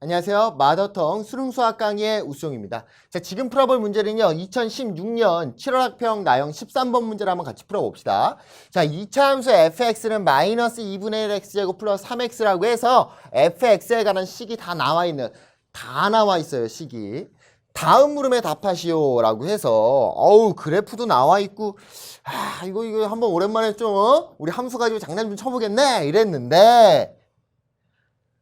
안녕하세요. 마더텅 수능수학 강의의 우수용입니다. 자, 지금 풀어볼 문제는요. 2016년 7월 학평 나형 13번 문제를 한번 같이 풀어봅시다. 자, 2차 함수 fx는 마이너스 2분의 1 x제곱 플러스 3x라고 해서 fx에 관한 식이 다 나와 있는 다 나와 있어요. 식이. 다음 물음에 답하시오 라고 해서 어우 그래프도 나와 있고 아 이거 이거 한번 오랜만에 좀 어? 우리 함수 가지고 장난 좀 쳐보겠네 이랬는데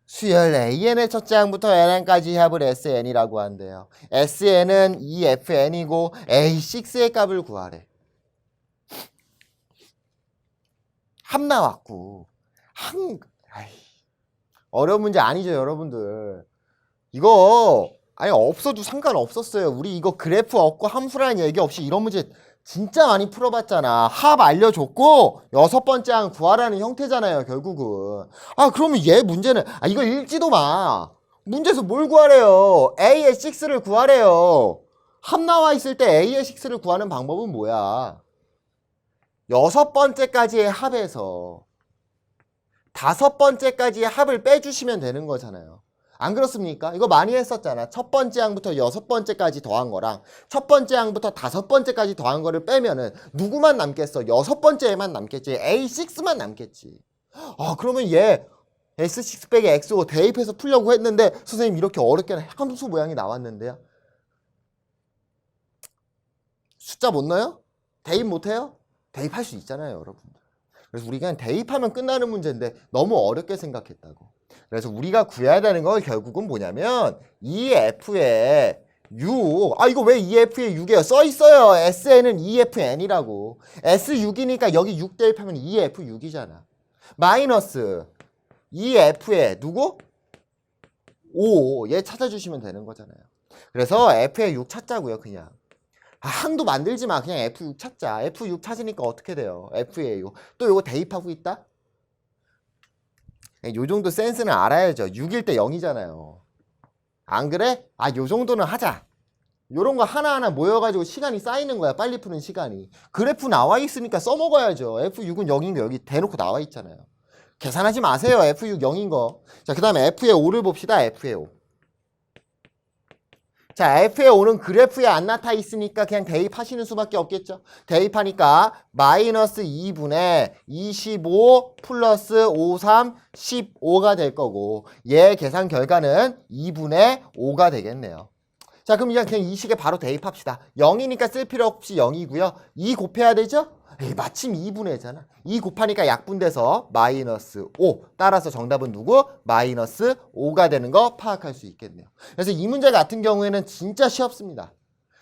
수열 AN의 첫째 항부터 NN까지 합을 SN이라고 한대요. SN은 EFN이고 A6의 값을 구하래. 함 나왔고 한 아이, 어려운 문제 아니죠 여러분들. 이거 아니 없어도 상관없었어요. 우리 이거 그래프 없고 함수라는 얘기 없이 이런 문제 진짜 많이 풀어봤잖아. 합 알려줬고 여섯 번째 항 구하라는 형태잖아요. 결국은. 아 그러면 얘 문제는 아 이거 읽지도 마. 문제에서 뭘 구하래요? A의 6를 구하래요. 합 나와 있을 때 A의 6를 구하는 방법은 뭐야? 여섯 번째까지의 합에서 다섯 번째까지의 합을 빼주시면 되는 거잖아요. 안 그렇습니까? 이거 많이 했었잖아. 첫 번째 항부터 여섯 번째까지 더한 거랑 첫 번째 항부터 다섯 번째까지 더한 거를 빼면은 누구만 남겠어? 여섯 번째에만 남겠지. A6만 남겠지. 아, 그러면 얘 S6 빼기 X5 대입해서 풀려고 했는데 선생님 이렇게 어렵게 함수 모양이 나왔는데요. 숫자 못 넣어요? 대입 못 해요? 대입할 수 있잖아요, 여러분들. 그래서 우리가 대입하면 끝나는 문제인데 너무 어렵게 생각했다고. 그래서 우리가 구해야 되는 건 결국은 뭐냐면 이 F에 6. 아 이거 왜 EF에 6이에요? 써 있어요. SN은 EFN이라고. S6이니까 여기 6 대입하면 EF6이잖아. 마이너스 EF에 누구? 5. 얘 찾아주시면 되는 거잖아요. 그래서 F에 6 찾자고요, 그냥. 아, 항도 만들지 마. 그냥 F6 찾자. F6 찾으니까 어떻게 돼요? 6. 또 이거 대입하고 있다? 요 정도 센스는 알아야죠. 6일 때 0이잖아요. 안 그래? 아, 요 정도는 하자. 요런 거 하나하나 모여가지고 시간이 쌓이는 거야. 빨리 푸는 시간이. 그래프 나와 있으니까 써먹어야죠. F6은 0인 거 여기 대놓고 나와 있잖아요. 계산하지 마세요. F6 0인 거. 자, 그 다음에 F의 5를 봅시다. F의 5. 자, F의 5는 그래프에 안 나타 있으니까 그냥 대입하시는 수밖에 없겠죠. 대입하니까 마이너스 2분의 25 플러스 5, 3, 15가 될 거고 얘 계산 결과는 2분의 5가 되겠네요. 자, 그럼 그냥 이 식에 바로 대입합시다. 0이니까 쓸 필요 없이 0이고요. 2 곱해야 되죠? 에이, 마침 2분의잖아. 2 곱하니까 약분돼서 마이너스 5. 따라서 정답은 누구? 마이너스 5가 되는 거 파악할 수 있겠네요. 그래서 이 문제 같은 경우에는 진짜 쉽습니다.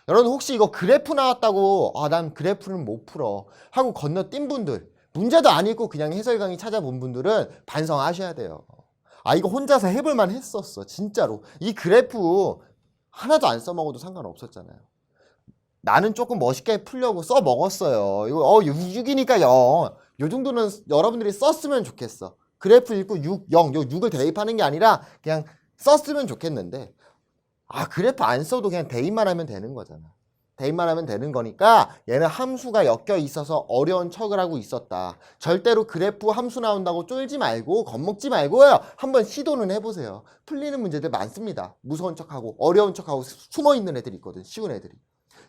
여러분 혹시 이거 그래프 나왔다고 아 난 그래프는 못 풀어 하고 건너뛴 분들 문제도 안 읽고 그냥 해설 강의 찾아본 분들은 반성하셔야 돼요. 아 이거 혼자서 해볼만 했었어 진짜로 이 그래프 하나도 안 써먹어도 상관없었잖아요. 나는 조금 멋있게 풀려고 써 먹었어요. 이거 어 6이니까 0. 요 정도는 여러분들이 썼으면 좋겠어. 그래프 읽고 6, 0, 요 6을 대입하는 게 아니라 그냥 썼으면 좋겠는데 아 그래프 안 써도 그냥 대입만 하면 되는 거잖아. 대입만 하면 되는 거니까 얘는 함수가 엮여 있어서 어려운 척을 하고 있었다. 절대로 그래프 함수 나온다고 쫄지 말고 겁먹지 말고요. 한번 시도는 해보세요. 풀리는 문제들 많습니다. 무서운 척하고 어려운 척하고 숨어 있는 애들이 있거든. 쉬운 애들이.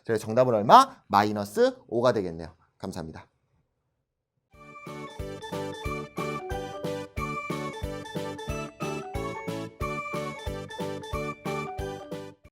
그래서 정답은 얼마? 마이너스 5가 되겠네요. 감사합니다.